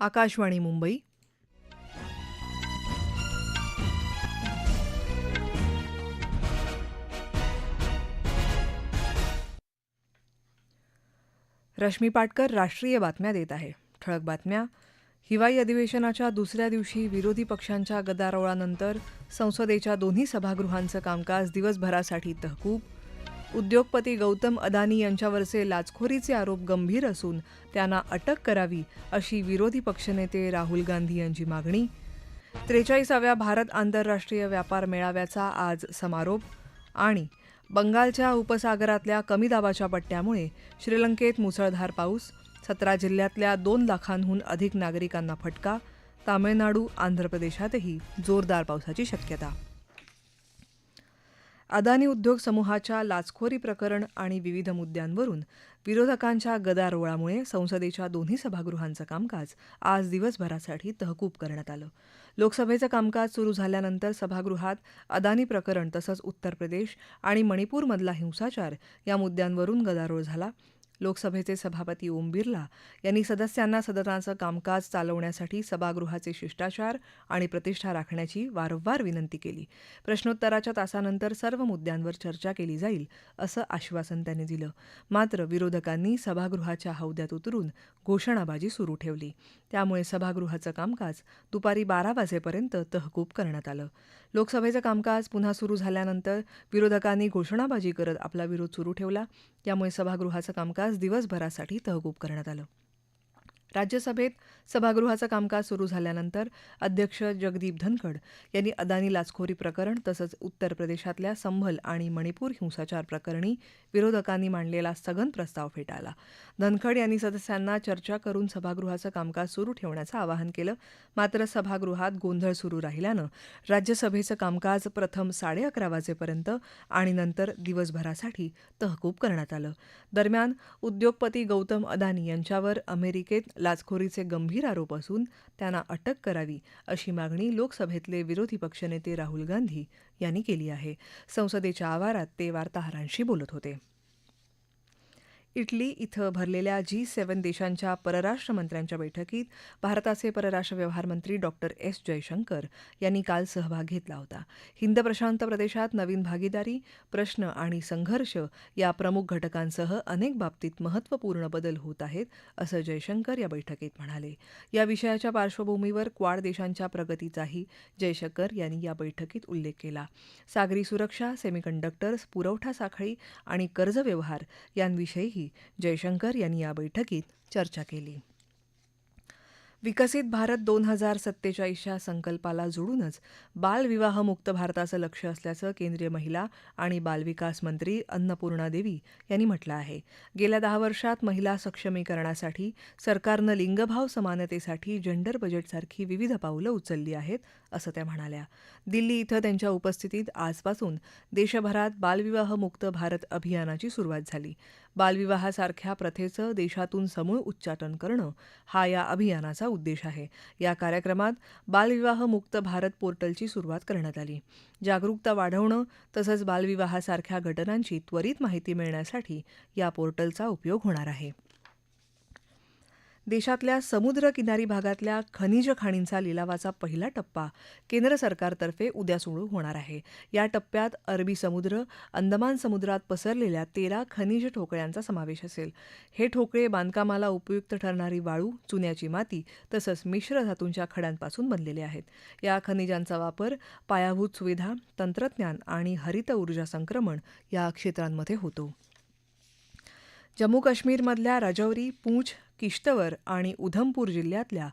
आकाशवाणी मुंबई. रश्मी पाटकर राष्ट्रीय बातम्या देत आहे. ठळक बातम्या. हिवाळी अधिवेशनाच्या दुसऱ्या दिवशी विरोधी पक्षांच्या गदारोळानंतर संसदेच्या दोन्ही सभागृहांचं कामकाज दिवसभरासाठी तहकूब उद्योगपती गौतम अदानी यांच्यावरचे लाचखोरीचे आरोप गंभीर असून त्यांना अटक करावी अशी विरोधी पक्षनेते राहुल गांधी यांची मागणी. त्रेचाळीसाव्या भारत आंतरराष्ट्रीय व्यापार मेळाव्याचा आज समारोप आणि बंगालच्या उपसागरातल्या कमी दाबाच्या पट्ट्यामुळे श्रीलंकेत मुसळधार पाऊस सतरा जिल्ह्यातल्या दोन लाखांहून अधिक नागरिकांना फटका तामिळनाडू आंध्र प्रदेशातही जोरदार पावसाची शक्यता अदानी उद्योग समूहाच्या लाचखोरी प्रकरण आणि विविध मुद्द्यांवरून विरोधकांच्या गदारोळामुळे संसदेच्या दोन्ही सभागृहांचं कामकाज आज दिवसभरासाठी तहकूब करण्यात आलं. लोकसभेचं कामकाज सुरू झाल्यानंतर सभागृहात अदानी प्रकरण तसंच उत्तर प्रदेश आणि मणिपूरमधला हिंसाचार या मुद्द्यांवरून गदारोळ झाला. लोकसभेचे सभापती ओम बिर्ला यांनी सदस्यांना सदनाचं कामकाज चालवण्यासाठी सभागृहाचे शिष्टाचार आणि प्रतिष्ठा राखण्याची वारंवार विनंती केली. प्रश्नोत्तराच्या तासानंतर सर्व मुद्द्यांवर चर्चा केली जाईल असं आश्वासन त्यांनी दिलं. मात्र विरोधकांनी सभागृहाच्या हौद्यात उतरून घोषणाबाजी सुरू ठेवली. त्यामुळे सभागृहाचं कामकाज दुपारी बारा वाजेपर्यंत तहकूब करण्यात आलं. लोकसभेचं कामकाज पुन्हा सुरू झाल्यानंतर विरोधकांनी घोषणाबाजी करत आपला विरोध सुरू ठेवला. त्यामुळे सभागृहाचं कामकाज दिवसभरासाठी तहकूब करण्यात आलं. राज्यसभेत सभागृहाचं कामकाज सुरू झाल्यानंतर अध्यक्ष जगदीप धनखड यांनी अदानी लाचखोरी प्रकरण तसंच उत्तर प्रदेशातल्या संभल आणि मणिपूर हिंसाचार प्रकरणी विरोधकांनी मांडलेला स्थगन प्रस्ताव फेटाळला. धनखड यांनी सदस्यांना चर्चा करून सभागृहाचं कामकाज सुरू ठेवण्याचं आवाहन केलं. मात्र सभागृहात गोंधळ सुरू राहिल्यानं राज्यसभेचं कामकाज प्रथम साडे अकरा वाजेपर्यंत आणि नंतर दिवसभरासाठी तहकूब करण्यात आलं. दरम्यान उद्योगपती गौतम अदानी यांच्यावर अमेरिकेत लाचखोरीचे गंभीर आरोप असून त्यांना अटक करावी अशी मागणी लोकसभेतले विरोधी पक्षनेते राहुल गांधी यांनी केली आहे. संसदेच्या आवारात ते वार्ताहरांशी बोलत होते. इटली इथं भरलेल्या जी सेव्हन देशांच्या परराष्ट्र मंत्र्यांच्या बैठकीत भारताचे परराष्ट्र व्यवहार मंत्री डॉक्टर एस जयशंकर यांनी काल सहभाग घेतला होता. हिंद प्रशांत प्रदेशात नवीन भागीदारी प्रश्न आणि संघर्ष या प्रमुख घटकांसह अनेक बाबतीत महत्त्वपूर्ण बदल होत आहेत असं जयशंकर या बैठकीत म्हणाले. या विषयाच्या पार्श्वभूमीवर क्वाड देशांच्या प्रगतीचाही जयशंकर यांनी या बैठकीत उल्लेख केला. सागरी सुरक्षा सेमीकंडक्टर्स पुरवठा साखळी आणि कर्ज व्यवहार यांविषयीही जयशंकर यांनी या बैठकीत चर्चा केली. विकसित भारत दोन हजार सत्तेचाळीसच्या संकल्पाला जोडूनच बालविवाहमुक्त भारताचं लक्ष असल्याचं केंद्रीय महिला आणि बालविकास मंत्री अन्नपूर्णा देवी यांनी म्हटलं आहे. गेल्या दहा वर्षात महिला सक्षमीकरणासाठी सरकारनं लिंगभाव समानतेसाठी जेंडर बजेटसारखी विविध पावलं उचलली आहेत असं त्या म्हणाल्या. दिल्ली इथं त्यांच्या उपस्थितीत आजपासून देशभरात बालविवाहमुक्त भारत अभियानाची सुरुवात झाली. बालविवाहासारख्या प्रथेचं देशातून समूळ उच्चाटन करणं हा या अभियानाचा उद्देश आहे. या कार्यक्रमात बालविवाह मुक्त भारत पोर्टलची सुरुवात करण्यात आली. जागरूकता वाढवणं तसंच बालविवाहासारख्या घटनांची त्वरित माहिती मिळण्यासाठी या पोर्टलचा उपयोग होणार आहे. देशातल्या समुद्र किनारी भागातल्या खनिज खाणींचा लिलावाचा पहिला टप्पा केंद्र सरकारतर्फे उद्या सुरू होणार आहे. या टप्प्यात अरबी समुद्र अंदमान समुद्रात पसरलेल्या तेरा खनिज ठोकळ्यांचा समावेश असेल. हे ठोकळे बांधकामाला उपयुक्त ठरणारी वाळू चुन्याची माती तसंच मिश्र धातूंच्या खड्यांपासून बनलेले आहेत. या खनिजांचा वापर पायाभूत सुविधा तंत्रज्ञान आणि हरित ऊर्जा संक्रमण या क्षेत्रांमध्ये होतो. जम्मू काश्मीरमधल्या राजौरी पूंछ किश्तवर आणि उधमपूर जिल्ह्यातल्या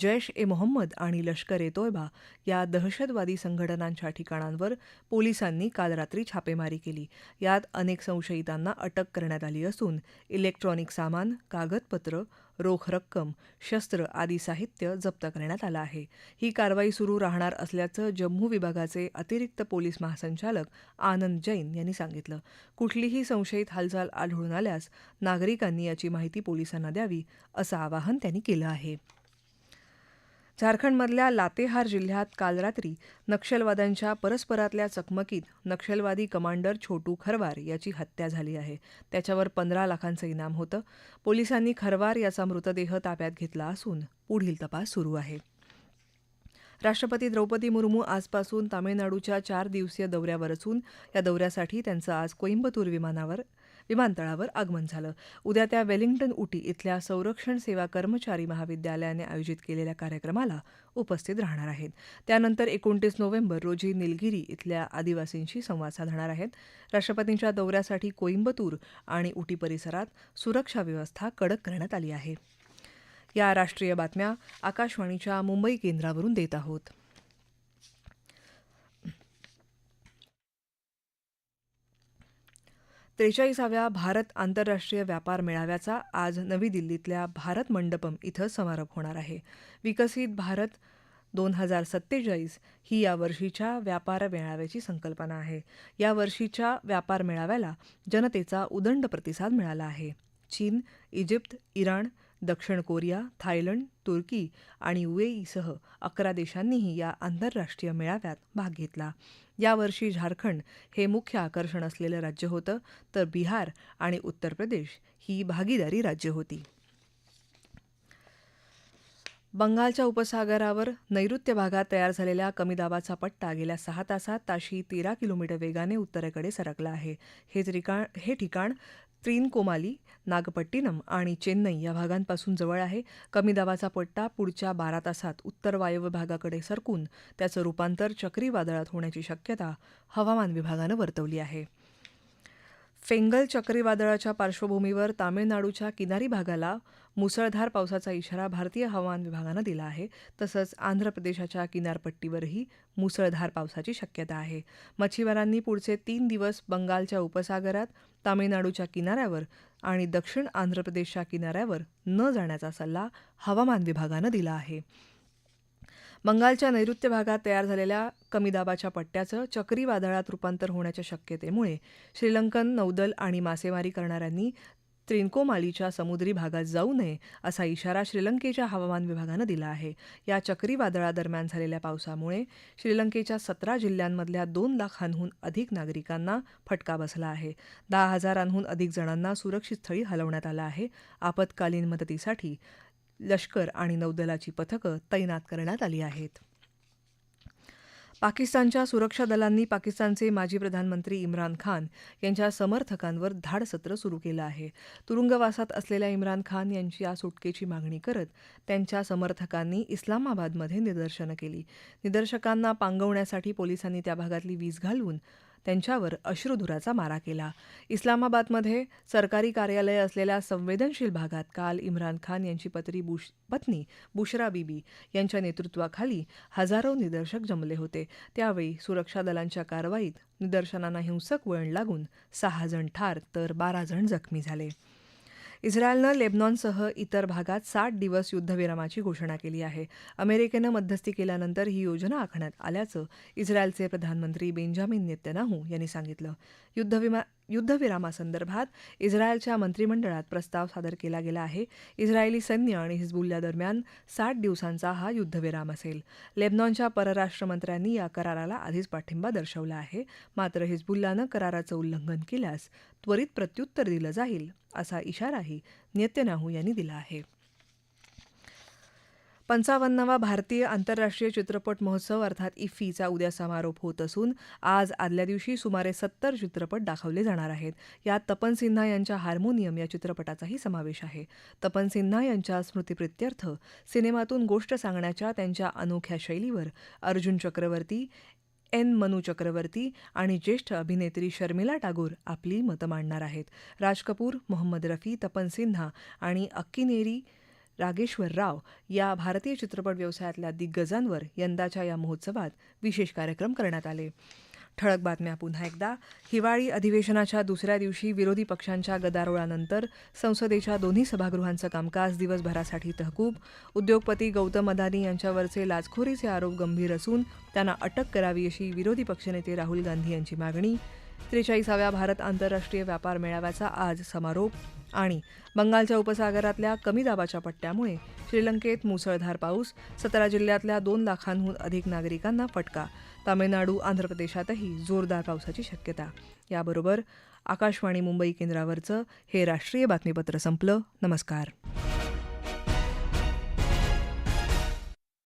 जैश ए मोहम्मद आणि लष्कर ए तोयबा या दहशतवादी संघटनांच्या ठिकाणांवर पोलिसांनी काल रात्री छापेमारी केली. यात अनेक संशयितांना अटक करण्यात आली असून इलेक्ट्रॉनिक सामान कागदपत्र रोख रक्कम शस्त्र आदी साहित्य जप्त करण्यात आलं आहे. ही कारवाई सुरू राहणार असल्याचं जम्मू विभागाचे अतिरिक्त पोलीस महासंचालक आनंद जैन यांनी सांगितलं. कुठलीही संशयित हालचाल आढळून आल्यास नागरिकांनी याची माहिती पोलिसांना द्यावी असं आवाहन त्यांनी केलं आहे. झारखंडमधल्या लातेहार जिल्ह्यात काल रात्री नक्षलवाद्यांच्या परस्परातल्या चकमकीत नक्षलवादी कमांडर छोटू खरवार याची हत्या झाली आहे. त्याच्यावर पंधरा लाखांचं इनाम होतं. पोलिसांनी खरवार याचा मृतदेह ताब्यात घेतला असून पुढील तपास सुरू आहे. राष्ट्रपती द्रौपदी मुर्मू आजपासून तामिळनाडूच्या चार दिवसीय दौऱ्यावर असून या दौऱ्यासाठी त्यांचं आज कोईम्बतूर विमानावर विमानतळावर आगमन झालं. उद्या त्या वेलिंग्टन उटी इथल्या संरक्षण सेवा कर्मचारी महाविद्यालयाने आयोजित केलेल्या कार्यक्रमाला उपस्थित राहणार आहेत. त्यानंतर एकोणतीस नोव्हेंबर रोजी निलगिरी इथल्या आदिवासींशी संवाद साधणार आहेत. राष्ट्रपतींच्या दौऱ्यासाठी कोईम्बतूर आणि उटी परिसरात सुरक्षा व्यवस्था कडक करण्यात आली आहे. या राष्ट्रीय बातम्या आकाशवाणीच्या मुंबई केंद्रावरून देत आहोत. त्रेचाळीसाव्या भारत आंतरराष्ट्रीय व्यापार मेळाव्याचा आज नवी दिल्लीतल्या भारत मंडपम इथं समारोप होणार आहे. विकसित भारत दोन हजार सत्तेचाळीस ही या वर्षीच्या व्यापार मेळाव्याची संकल्पना आहे. या वर्षीच्या व्यापार मेळाव्याला जनतेचा उदंड प्रतिसाद मिळाला आहे. चीन इजिप्त इराण दक्षिण कोरिया थायलंड तुर्की आणि युएईसह अकरा देशांनीही या आंतरराष्ट्रीय मेळाव्यात भाग घेतला. यावर्षी झारखंड हे मुख्य आकर्षण असलेलं राज्य होतं तर बिहार आणि उत्तर प्रदेश ही भागीदारी राज्य होती. बंगालच्या उपसागरावर नैऋत्य भागात तयार झालेल्या कमी दाबाचा पट्टा गेल्या सहा तासात ताशी तेरा किलोमीटर वेगाने उत्तरेकडे सरकला आहे. हे ठिकाण हे ठिकाण त्रिनकोमाली नागपट्टिनम आणि चेन्नई या भागांपासून जवळ आहे. कमी दाबाचा पट्टा पुढच्या बारा तासात उत्तर वायव्य भागाकडे सरकून त्याचं रूपांतर चक्रीवादळात होण्याची शक्यता हवामान विभागानं वर्तवली आहे. फेंगल चक्रीवादळाच्या पार्श्वभूमीवर तामिळनाडूच्या किनारी भागाला मुसळधार पावसाचा इशारा भारतीय हवामान विभागानं दिला आहे. तसंच आंध्र प्रदेशाच्या किनारपट्टीवरही मुसळधार पावसाची शक्यता आहे. मच्छीमारांनी पुढचे तीन दिवस बंगालच्या उपसागरात तामिळनाडूच्या किनाऱ्यावर आणि दक्षिण आंध्र प्रदेशच्या किनाऱ्यावर न जाण्याचा सल्ला हवामान विभागानं दिला आहे. बंगालच्या नैऋत्य भागात तयार झालेल्या कमी दाबाच्या पट्ट्याचं चक्रीवादळात रूपांतर होण्याच्या शक्यतेमुळे श्रीलंकन नौदल आणि मासेमारी करणाऱ्यांनी त्रिंकोमालीच्या समुद्री भागात जाऊ नये असा इशारा श्रीलंकेच्या हवामान विभागानं दिला आहे. या चक्रीवादळादरम्यान झालेल्या पावसामुळे श्रीलंकेच्या सतरा जिल्ह्यांमधल्या दोन लाखांहून अधिक नागरिकांना फटका बसला आहे. दहा हजारांहून अधिक जणांना सुरक्षित स्थळी हलवण्यात आलं आहे. आपत्कालीन मदतीसाठी लष्कर आणि नौदलाची पथकं तैनात करण्यात आली आहेत. पाकिस्तानच्या सुरक्षा दलांनी पाकिस्तानचे माजी प्रधानमंत्री इम्रान खान यांच्या समर्थकांवर धाडसत्र सुरू केलं आहे. तुरुंगवासात असलेल्या इम्रान खान यांची या सुटकेची मागणी करत त्यांच्या समर्थकांनी इस्लामाबादमध्ये निदर्शनं केली. निदर्शकांना पांगवण्यासाठी पोलिसांनी त्या भागातली वीज घालून त्यांच्यावर अश्रुधुराचा मारा केला. इस्लामाबादमध्ये सरकारी कार्यालय असलेल्या संवेदनशील भागात काल इम्रान खान यांची पत्री बुश पत्नी बुशरा बीबी यांच्या नेतृत्वाखाली हजारो निदर्शक जमले होते. त्यावेळी सुरक्षा दलांच्या कारवाईत निदर्शनांना हिंसक वळण लागून सहा जण ठार तर बारा जण जखमी झाले. इस्रायलनं लेबनॉनसह इतर भागात साठ दिवस युद्धविरामाची घोषणा केली आहे. अमेरिकेनं मध्यस्थी केल्यानंतर ही योजना आखण्यात आल्याचं इस्रायलचे प्रधानमंत्री बेंजामिन नेत्यानाहू यांनी सांगितलं. युद्धविमा युद्धविरामासंदर्भात इस्रायलच्या मंत्रिमंडळात प्रस्ताव सादर केला गेला आहे. इस्रायली सैन्य आणि हिजबुल्ला दरम्यान साठ दिवसांचा हा युद्धविराम असेल. लेबनॉनच्या परराष्ट्र मंत्र्यांनी या कराराला आधीच पाठिंबा दर्शवला आहे. मात्र हिजबुल्लानं कराराचं उल्लंघन केल्यास त्वरित प्रत्युत्तर दिलं जाईल असा इशाराही नेत्यनाहू यांनी दिला आहे. पंचावन्नावा भारतीय आंतरराष्ट्रीय चित्रपट महोत्सव अर्थात इफ्फीचा उद्या समारोप होत असून आज आदल्या दिवशी सुमारे सत्तर चित्रपट दाखवले जाणार आहेत. यात तपन सिन्हा यांच्या हार्मोनियम या चित्रपटाचाही समावेश आहे. तपन सिन्हा यांच्या स्मृतिप्रित्यर्थ सिनेमातून गोष्ट सांगण्याच्या त्यांच्या अनोख्या शैलीवर अर्जुन चक्रवर्ती एन मनू चक्रवर्ती आणि ज्येष्ठ अभिनेत्री शर्मिला टागोर आपली मतं मांडणार आहेत. राज कपूर मोहम्मद रफी तपन सिन्हा आणि अक्कीनेरी रागेश्वर राव या भारतीय चित्रपट व्यवसायातल्या दिग्गजांवर यंदाच्या या महोत्सवात विशेष कार्यक्रम करण्यात आले. ठळक बातम्या पुन्हा एकदा. हिवाळी अधिवेशनाच्या दुसऱ्या दिवशी विरोधी पक्षांच्या गदारोळानंतर संसदेच्या दोन्ही सभागृहांचं कामकाज दिवसभरासाठी तहकूब. उद्योगपती गौतम अदानी यांच्यावरचे लाचखोरीचे आरोप गंभीर असून त्यांना अटक करावी अशी विरोधी पक्षनेते राहुल गांधी यांची मागणी. त्रेचाळीसाव्या भारत आंतरराष्ट्रीय व्यापार मेळाव्याचा आज समारोप आणि बंगालच्या उपसागरातल्या कमी दाबाच्या पट्ट्यामुळे श्रीलंकेत मुसळधार पाऊस सतरा जिल्ह्यातल्या दोन लाखांहून अधिक नागरिकांना फटका तामिळनाडू आंध्र प्रदेशातही जोरदार पावसाची शक्यता. याबरोबर आकाशवाणी मुंबई केंद्रावरचं हे राष्ट्रीय बातमीपत्र संपलं. नमस्कार.